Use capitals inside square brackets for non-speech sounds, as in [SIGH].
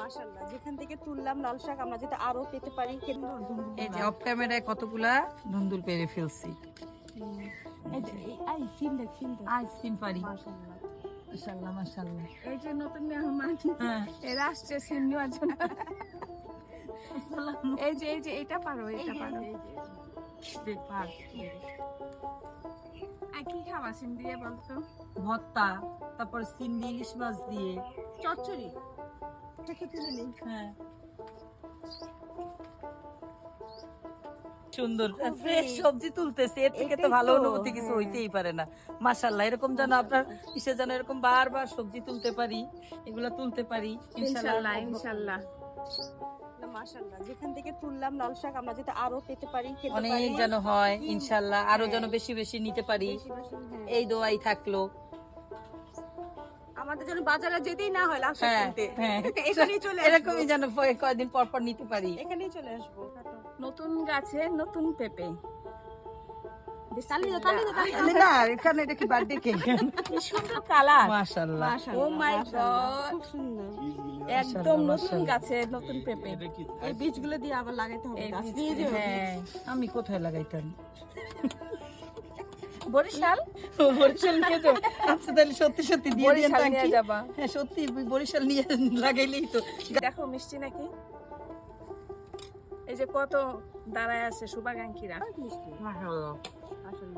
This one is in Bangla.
মাশাআল্লাহ। যেখান থেকে তুললাম লাল শাক আমরা যাতে আরও পেতে পারি এই যে অফ ক্যামেরায় কতগুলা ধুন্দুল পেরে ফেলছি। এই যে আই সিন দেখ সিন দেখ। আজ সিম পারি। মাশাআল্লাহ। মাশাআল্লাহ মাশাআল্লাহ। এই যে নতুন মেহমান হ্যাঁ। এরা আসছে সিন নেওয়ার জন্য। এই যে এই যে এটা পারো এটা পারো। দেখ, পার। কি খাওয়া দিয়ে বলতো? ভর্তা তারপর সিম দিয়ে ইলিশ মাছ দিয়ে। চচ্চড়ি। সুন্দর। ফ্রেশ সবজি তুলতেছে এর থেকে তো ভালো অনুভূতি কিছু হ্যাঁ। হইতেই পারে না। মাশাল্লাহ এরকম যেন আপনার কিসে যেন এরকম বারবার সবজি তুলতে পারি এগুলা তুলতে পারি ইনশাআল্লাহ মাশাআল্লাহ যেখান থেকে তুললাম লাল শাক আমরা যাতে আরও পেতে পারি অনেক যেন হয় ইনশাল্লাহ আরও হ্যাঁ। যেন বেশি বেশি নিতে পারি। হ্যাঁ। এই দোয়াই থাকল। আমাদের জন্য বাজারে যেতেই না হয় লাল হ্যাঁ কিনতে হ্যাঁ। [LAUGHS] এখানেই চলে এরকমই যেন কয়দিন পর পর নিতে পারি। এখানেই চলে আসব। নতুন গাছে নতুন পেঁপে। এখানে দেখি বার্থডে কেক কি সুন্দর কালার মাশাল্লাহ ও মাই মাশাআল্লাহ, খুব সুন্দর। একদম নতুন গাছে নতুন পেঁপে। এই বীজগুলো দিয়ে আবার লাগাইতে হবে। এই গাছ হ্যাঁ। আমি কোথায় লাগাইতাম? বরিশাল? বরিশাল নিয়ে যাও। আচ্ছা তাহলে সত্যি সত্যি দিয়ে দিয়ে নিয়ে যাবা। হ্যাঁ সত্যি বরিশাল নিয়ে লাগাইলেই তো। দেখো মিষ্টি নাকি? এই যে কত দাঁড়ায় আছে শুভাকাঙ্ক্ষীরা। মিষ্টি আসলে